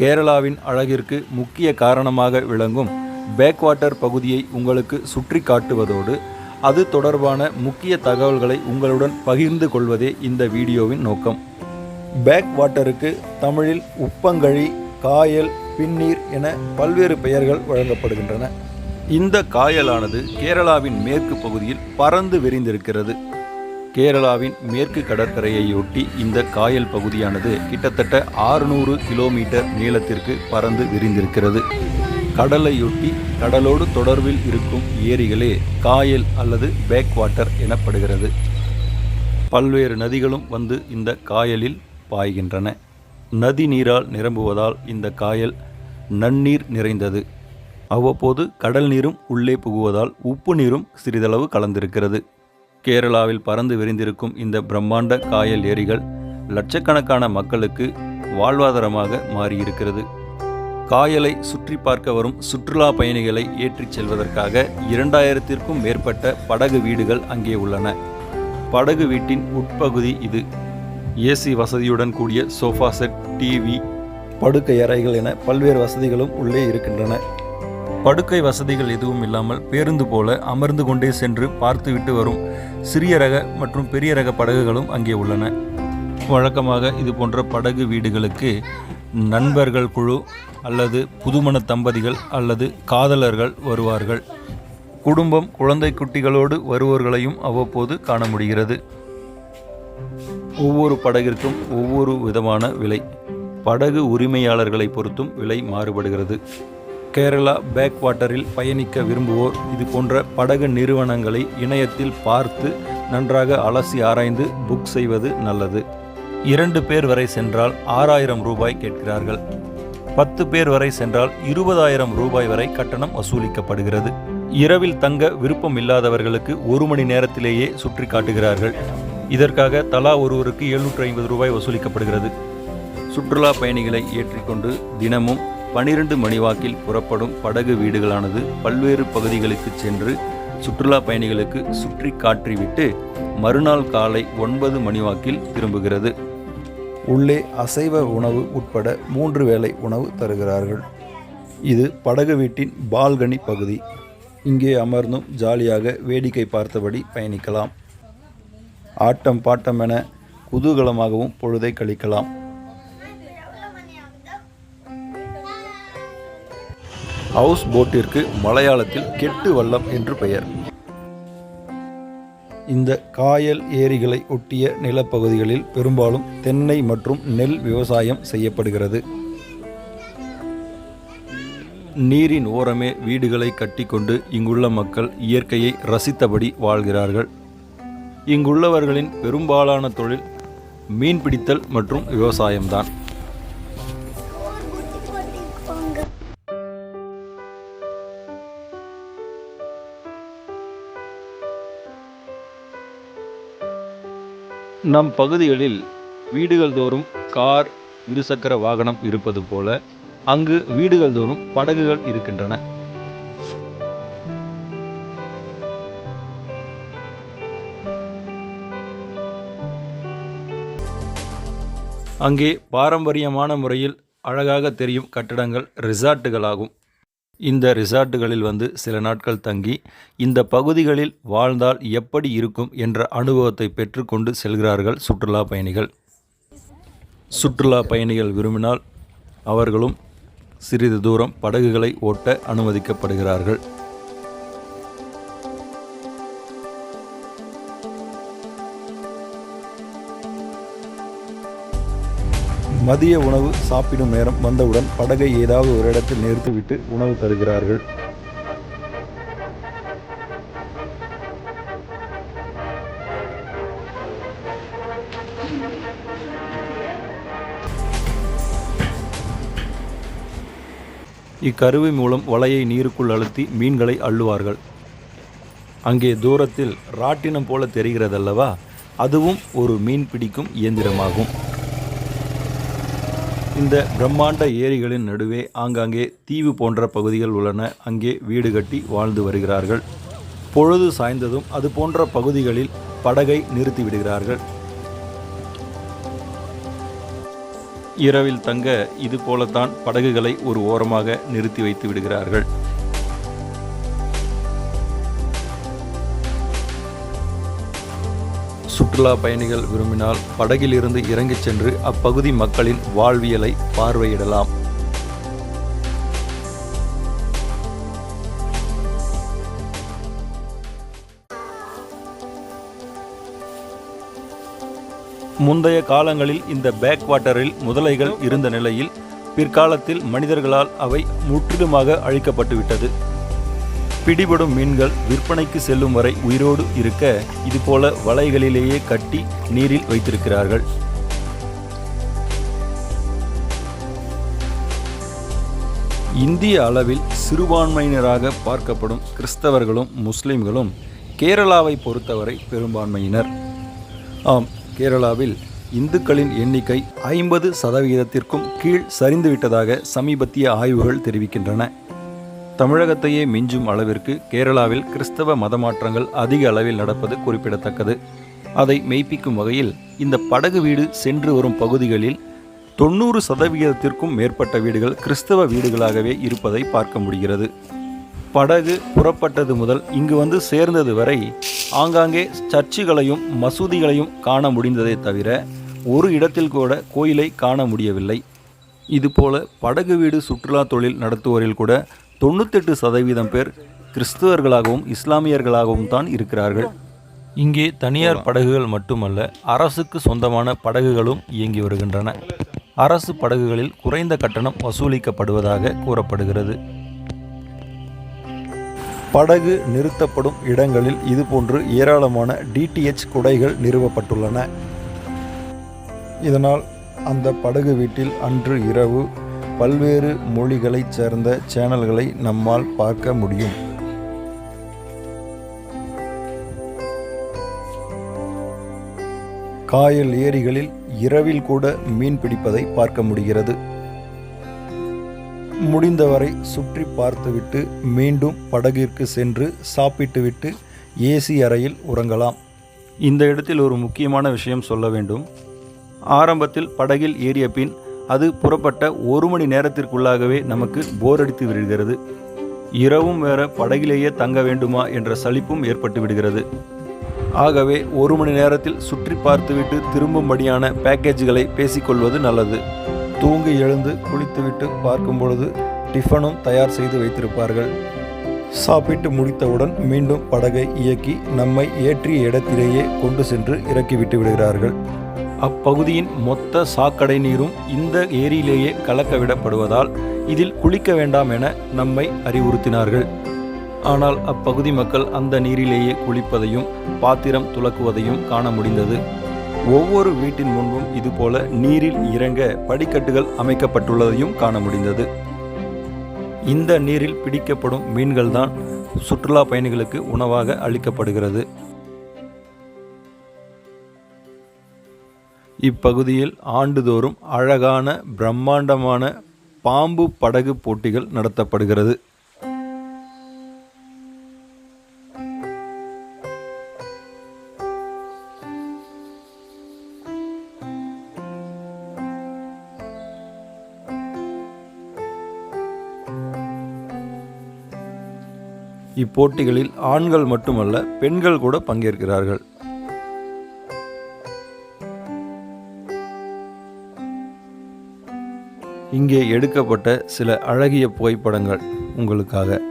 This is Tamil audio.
கேரளாவின் அழகிற்கு முக்கிய காரணமாக விளங்கும் பேக்வாட்டர் பகுதியை உங்களுக்கு சுற்றி காட்டுவதோடு அது தொடர்பான முக்கிய தகவல்களை உங்களுடன் பகிர்ந்து கொள்வதே இந்த வீடியோவின் நோக்கம். பேக் வாட்டருக்கு தமிழில் உப்பங்கழி காயல் பின்னீர் என பல்வேறு பெயர்கள் வழங்கப்படுகின்றன. இந்த காயலானது கேரளாவின் மேற்கு பகுதியில் பறந்து விரிந்திருக்கிறது. கேரளாவின் மேற்கு கடற்கரையையொட்டி இந்த காயல் பகுதியானது கிட்டத்தட்ட ஆறுநூறு கிலோமீட்டர் நீளத்திற்கு பறந்து விரிந்திருக்கிறது. கடலையொட்டி கடலோடு தொடர்பில் இருக்கும் ஏரிகளே காயல் அல்லது பேக் வாட்டர் எனப்படுகிறது. பல்வேறு நதிகளும் வந்து இந்த காயலில் பாய்கின்றன. நதி நீரால் நிரம்புவதால் இந்த காயல் நன்னீர் நிறைந்தது. அவ்வப்போது கடல் நீரும் உள்ளே புகுவதால் உப்பு நீரும் சிறிதளவு கலந்திருக்கிறது. கேரளாவில் பறந்து விரிந்திருக்கும் இந்த பிரம்மாண்ட காயல் ஏரிகள் லட்சக்கணக்கான மக்களுக்கு வாழ்வாதாரமாக மாறியிருக்கிறது. காயலை சுற்றி பார்க்க வரும் சுற்றுலா பயணிகளை ஏற்றிச் செல்வதற்காக இரண்டாயிரத்திற்கும் மேற்பட்ட படகு வீடுகள் அங்கே உள்ளன. படகு வீட்டின் உட்பகுதி இது. ஏசி வசதியுடன் கூடிய சோஃபா செட் டிவி படுக்கை அறைகள் என பல்வேறு வசதிகளும் உள்ளே இருக்கின்றன. படுக்கை வசதிகள் எதுவும் இல்லாமல் பேருந்து போல அமர்ந்து கொண்டே சென்று பார்த்துவிட்டு வரும் சிறிய ரக மற்றும் பெரிய ரக படகுகளும் அங்கே உள்ளன. வழக்கமாக இது போன்ற படகு வீடுகளுக்கு நண்பர்கள் குழு அல்லது புதுமண தம்பதிகள் அல்லது காதலர்கள் வருவார்கள். குடும்பம் குழந்தை குட்டிகளோடு வருவோர்களையும் அவ்வப்போது காண முடிகிறது. ஒவ்வொரு படகிற்கும் ஒவ்வொரு விதமான விலை. படகு உரிமையாளர்களை பொறுத்தும் விலை மாறுபடுகிறது. கேரளா பேக் வாட்டரில் பயணிக்க விரும்புவோர் இது போன்ற படகு நிறுவனங்களை இணையத்தில் பார்த்து நன்றாக அலசி ஆராய்ந்து புக் செய்வது நல்லது. இரண்டு பேர் வரை சென்றால் ஆறாயிரம் ரூபாய் கேட்கிறார்கள். பத்து பேர் வரை சென்றால் இருபதாயிரம் ரூபாய் வரை கட்டணம் வசூலிக்கப்படுகிறது. இரவில் தங்க விருப்பம் இல்லாதவர்களுக்கு ஒரு மணி நேரத்திலேயே சுற்றி காட்டுகிறார்கள். இதற்காக தலா ஒருவருக்கு எழுநூற்று ஐம்பது ரூபாய் வசூலிக்கப்படுகிறது. சுற்றுலா பயணிகளை ஏற்றிக்கொண்டு தினமும் பனிரெண்டு மணிவாக்கில் புறப்படும் படகு வீடுகளானது பல்வேறு பகுதிகளுக்கு சென்று சுற்றுலா பயணிகளுக்கு சுற்றி காற்றிவிட்டு மறுநாள் காலை ஒன்பது மணிவாக்கில் திரும்புகிறது. உள்ளே அசைவ உணவு உட்பட மூன்று வேளை உணவு தருகிறார்கள். இது படகு வீட்டின் பால்கனி பகுதி. இங்கே அமர்ந்தும் ஜாலியாக வேடிக்கை பார்த்தபடி பயணிக்கலாம். ஆட்டம் பாட்டம் என குதூகலமாகவும் பொழுதை கழிக்கலாம். ஹவுஸ் போட்டிற்கு மலையாளத்தில் கெட்டு வல்லம் என்று பெயர். இந்த காயல் ஏரிகளை ஒட்டிய நிலப்பகுதிகளில் பெரும்பாலும் தென்னை மற்றும் நெல் விவசாயம் செய்யப்படுகிறது. நீரின் ஓரமே வீடுகளை கட்டிக்கொண்டு இங்குள்ள மக்கள் இயற்கையை ரசித்தபடி வாழ்கிறார்கள். இங்குள்ளவர்களின் பெரும்பாலான தொழில் மீன்பிடித்தல் மற்றும் விவசாயம்தான். நம் பகுதிகளில் வீடுகள் தோறும் கார் இருசக்கர வாகனம் இருப்பது போல அங்கு வீடுகள் தோறும் படகுகள் இருக்கின்றன. அங்கே பாரம்பரியமான முறையில் அழகாக தெரியும் கட்டடங்கள் ரிசார்ட்டுகளாகும். இந்த ரிசார்ட்டுகளில் வந்து சில நாட்கள் தங்கி இந்த பகுதிகளில் வாழ்ந்தால் எப்படி இருக்கும் என்ற அனுபவத்தை பெற்றுக்கொண்டு செல்கிறார்கள் சுற்றுலா பயணிகள். சுற்றுலா பயணிகள் விரும்பினால் அவர்களும் சிறிது தூரம் படகுகளை ஓட்ட அனுமதிக்கப்படுகிறார்கள். மதிய உணவு சாப்பிடும் நேரம் வந்தவுடன் படகை ஏதாவது ஒரு இடத்தில் நிறுத்திவிட்டு உணவு தருகிறார்கள். இக்கருவி மூலம் வலையை நீருக்குள் அழுத்தி மீன்களை அள்ளுவார்கள். அங்கே தூரத்தில் ராட்டினம் போல தெரிகிறதல்லவா? அதுவும் ஒரு மீன் பிடிக்கும் இயந்திரமாகும். இந்த பிரம்மாண்ட ஏரிகளின் நடுவே ஆங்காங்கே தீவு போன்ற பகுதிகள் உள்ளன. அங்கே வீடு கட்டி வாழ்ந்து வருகிறார்கள். பொழுது சாய்ந்ததும் அது போன்ற பகுதிகளில் படகை நிறுத்தி விடுகிறார்கள். இரவில் தங்க இது போலத்தான் படகுகளை ஒரு ஓரமாக நிறுத்தி வைத்து விடுகிறார்கள். சுற்றுலா பயணிகள் விரும்பினால் படகிலிருந்து இறங்கிச் சென்று அப்பகுதி மக்களின் வாழ்வியலை பார்வையிடலாம். முந்தைய காலங்களில் இந்த பேக் வாட்டரில் முதலைகள் இருந்த நிலையில் பிற்காலத்தில் மனிதர்களால் அவை முற்றிலுமாக அழிக்கப்பட்டுவிட்டது. பிடிபடும் மீன்கள் விற்பனைக்கு செல்லும் வரை உயிரோடு இருக்க இதுபோல வலைகளிலேயே கட்டி நீரில் வைத்திருக்கிறார்கள். இந்திய அளவில் சிறுபான்மையினராக பார்க்கப்படும் கிறிஸ்தவர்களும் முஸ்லிம்களும் கேரளாவை பொறுத்தவரை பெரும்பான்மையினர். ஆம் கேரளாவில் இந்துக்களின் எண்ணிக்கை ஐம்பது சதவிகிதத்திற்கும் கீழ் சரிந்துவிட்டதாக சமீபத்திய ஆய்வுகள் தெரிவிக்கின்றன. தமிழகத்தையே மிஞ்சும் அளவிற்கு கேரளாவில் கிறிஸ்தவ மதமாற்றங்கள் அதிக அளவில் நடப்பது குறிப்பிடத்தக்கது. அதை மெய்ப்பிக்கும் வகையில் இந்த படகு வீடு சென்று வரும் பகுதிகளில் தொண்ணூறு சதவிகிதத்திற்கும் மேற்பட்ட வீடுகள் கிறிஸ்தவ வீடுகளாகவே இருப்பதை பார்க்க முடிகிறது. படகு புறப்பட்டது முதல் இங்கு வந்து சேர்ந்தது வரை ஆங்காங்கே சர்ச்சுகளையும் மசூதிகளையும் காண முடிந்ததை தவிர ஒரு இடத்தில் கூட கோயிலை காண முடியவில்லை. இதுபோல படகு வீடு சுற்றுலா தொழில் நடத்துவோரில் கூட தொண்ணூத்தெட்டு சதவீதம் பேர் கிறிஸ்துவர்களாகவும் இஸ்லாமியர்களாகவும் தான் இருக்கிறார்கள். இங்கே தனியார் படகுகள் மட்டுமல்ல அரசுக்கு சொந்தமான படகுகளும் இயங்கி வருகின்றன. அரசு படகுகளில் குறைந்த கட்டணம் வசூலிக்கப்படுவதாக கூறப்படுகிறது. படகு நிறுத்தப்படும் இடங்களில் இதுபோன்று ஏராளமான டிடிஎச் குடைகள் நிறுவப்பட்டுள்ளன. இதனால் அந்த படகு வீட்டில் அன்று இரவு பல்வேறு மொழிகளைச் சேர்ந்த சேனல்களை நம்மால் பார்க்க முடியும். காயல் ஏரிகளில் இரவில் கூட மீன் பிடிப்பதை பார்க்க முடிகிறது. முடிந்தவரை சுற்றி பார்த்துவிட்டு மீண்டும் படகிற்கு சென்று சாப்பிட்டுவிட்டு ஏசி அறையில் உறங்கலாம். இந்த இடத்தில் ஒரு முக்கியமான விஷயம் சொல்ல வேண்டும். ஆரம்பத்தில் படகில் ஏறிய பின் அது புறப்பட்ட ஒரு மணி நேரத்திற்குள்ளாகவே நமக்கு போர் அடித்து விடுகிறது. இரவும் வேற படகிலேயே தங்க வேண்டுமா என்ற சலிப்பும் ஏற்பட்டு விடுகிறது. ஆகவே ஒரு மணி நேரத்தில் சுற்றி பார்த்துவிட்டு திரும்பும்படியான பேக்கேஜ்களை பேசிக்கொள்வது நல்லது. தூங்கி எழுந்து குளித்துவிட்டு பார்க்கும் பொழுது டிஃபனும் தயார் செய்து வைத்திருப்பார்கள். சாப்பிட்டு முடித்தவுடன் மீண்டும் படகை இயக்கி நம்மை ஏற்றிய இடத்திலேயே கொண்டு சென்று இறக்கிவிட்டு விடுகிறார்கள். அப்பகுதியின் மொத்த சாக்கடை நீரும் இந்த ஏரியிலேயே கலக்க விடப்படுவதால் இதில் குளிக்க வேண்டாம் என நம்மை அறிவுறுத்தினார்கள். ஆனால் அப்பகுதி மக்கள் அந்த நீரிலேயே குளிப்பதையும் பாத்திரம் துலக்குவதையும் காண முடிந்தது. ஒவ்வொரு வீட்டின் முன்பும் இதுபோல நீரில் இறங்க படிக்கட்டுகள் அமைக்கப்பட்டுள்ளதையும் காண முடிந்தது. இந்த நீரில் பிடிக்கப்படும் மீன்கள்தான் சுற்றுலா பயணிகளுக்கு உணவாக அளிக்கப்படுகிறது. இப்பகுதியில் ஆண்டுதோறும் அழகான பிரம்மாண்டமான பாம்பு படகு போட்டிகள் நடத்தப்படுகிறது. இப்போட்டிகளில் ஆண்கள் மட்டுமல்ல பெண்கள் கூட பங்கேற்கிறார்கள். இங்கே எடுக்கப்பட்ட சில அழகிய புகைப்படங்கள் உங்களுக்காக.